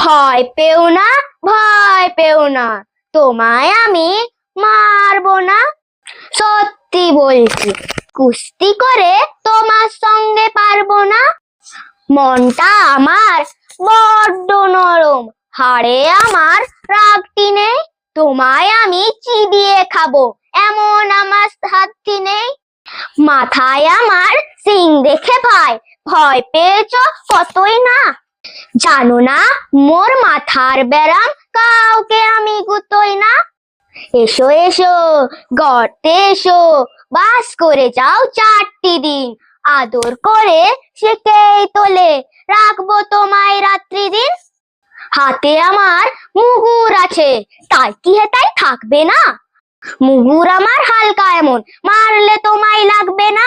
ভয় পেও না, ভয় পেও না। তোমায় আমি মারবো না। সত্যি বলছি, কুস্তি করে তোমার সঙ্গে পারব না। মনটা আমার বড্ড নরম, হাড়ে আমার রাগটি নেই তোমায় আমি চিবিয়ে খাব, এমন আমার হাতটি নেই মাথায় আমার সিং দেখে ভাই ভয় পেয়েছ কতই না? জানো না, মোর মাথার ব্যারাম কাউকে আমি গুতোই না। এসো এসো, গর্তে এসো, বাস করে যাও চারটি দিন। আদর করে সেকেই তোলে, রাখব তোমায় রাত্রি দিন। হাতে আমার মুগুর আছে, তাই কি হেতাই থাকবে না? মুগুর আমার হালকা এমন, মারলে তোমায় লাগবে না।